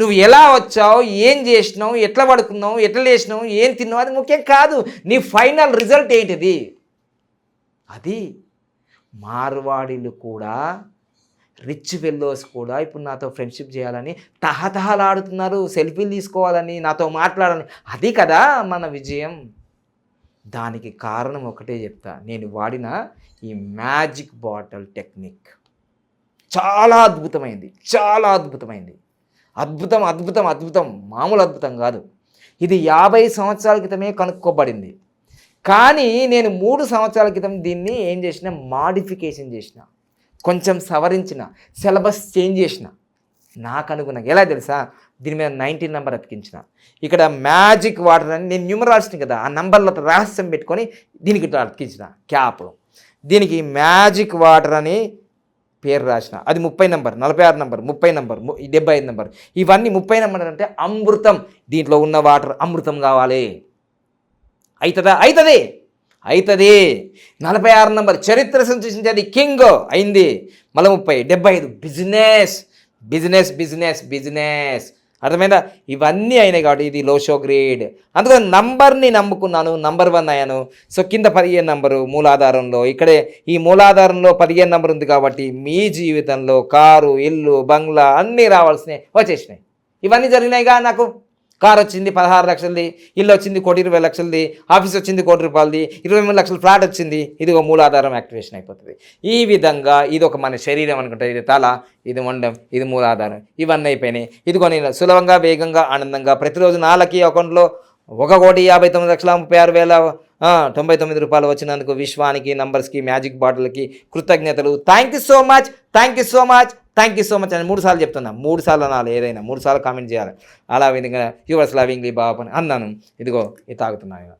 నువ్వు ఎలా వచ్చావు ఏం చేసినావు ఎట్లా పడుకున్నావు ఎట్లా లేచినావు ఏం తిన్నావు అది ముఖ్యం కాదు. నీ ఫైనల్ రిజల్ట్ ఏంటిది? అది మార్వాడీలు కూడా రిచ్ ఫెల్లోస్ కూడా ఇప్పుడు నాతో ఫ్రెండ్షిప్ చేయాలని తహతహలాడుతున్నారు సెల్ఫీలు తీసుకోవాలని నాతో మాట్లాడాలని. అది కదా మన విజయం. దానికి కారణం ఒకటే చెప్తా. నేను వాడిన ఈ మ్యాజిక్ బాటిల్ టెక్నిక్. చాలా అద్భుతమైంది చాలా అద్భుతమైంది. అద్భుతం అద్భుతం అద్భుతం. మామూలు అద్భుతం కాదు. ఇది యాభై సంవత్సరాల క్రితమే కనుక్కోబడింది. కానీ నేను మూడు సంవత్సరాల క్రితం దీన్ని ఏం చేసిన? మాడిఫికేషన్ చేసిన. కొంచెం సవరించిన. సిలబస్ చేంజ్ చేసిన. నాకు అనుగుణంగా. ఎలా తెలుసా? దీని మీద నైన్టీన్ నెంబర్ అతికించిన. ఇక్కడ మ్యాజిక్ వాటర్ అని నేను న్యూమరాల్స్ని కదా ఆ నంబర్లో రహస్యం పెట్టుకొని దీనికి అతికించిన. క్యాప్. దీనికి మ్యాజిక్ వాటర్ అని పేరు రాసిన. అది ముప్పై నెంబర్ నలభై ఆరు నెంబర్ ముప్పై నెంబర్ ము- డెబ్బై ఐదు నెంబర్. ఇవన్నీ ముప్పై నెంబర్ అంటే అమృతం. దీంట్లో ఉన్న వాటర్ అమృతం కావాలి. అవుతుందా అవుతుంది అవుతుంది నలభై ఆరు నంబర్ చరిత్ర సూచించేది కింగ్ అయింది. మళ్ళీ ముప్పై డెబ్బై ఐదు. బిజినెస్. Business business business. అర్థమైందా? ఇవన్నీ అయినాయి కాబట్టి ఇది లో షో గ్రేడ్ అందుకని నంబర్ని నమ్ముకున్నాను నంబర్ వన్ అయ్యాను. సో కింద పదిహేను నంబరు మూలాధారంలో ఇక్కడే ఈ మూలాధారంలో పదిహేను నంబర్ ఉంది కాబట్టి మీ జీవితంలో కారు ఇల్లు బంగ్లా అన్నీ రావాల్సినవి వచ్చేసినాయి. ఇవన్నీ జరిగినాయిగా నాకు. కార్ వచ్చింది పదహారు లక్షలది ఇల్లు వచ్చింది కోటి ఇరవై లక్షలది ఆఫీస్ వచ్చింది కోటి రూపాయలది ఇరవై మూడు లక్షల ఫ్లాట్ వచ్చింది ఇది ఒక మూలాధారం యాక్టివేషన్ అయిపోతుంది. ఈ విధంగా ఇది ఒక మన శరీరం అనుకుంటే ఇది తల ఇది మొండం ఇది మూలాధారం ఇవన్నీ అయిపోయినాయి. ఇదిగో నేను సులభంగా వేగంగా ఆనందంగా ప్రతిరోజు నాలుగు అకౌంట్లో ఒక కోటి యాభై తొమ్మిది లక్షల ముప్పై ఆరు వేల తొంభై తొమ్మిది రూపాయలు వచ్చినందుకు విశ్వానికి నంబర్స్కి మ్యాజిక్ బాటిల్కి కృతజ్ఞతలు. Thank you so much thank you so much thank you so much అని మూడు సార్లు చెప్తున్నా. మూడు సార్లు అనాలి ఏదైనా మూడు సార్లు కామెంట్ చేయాలి. అలా విధంగా యువర్స్ లవింగ్లీ బాబు అని అన్నాను. ఇదిగో ఇది తాగుతున్నాను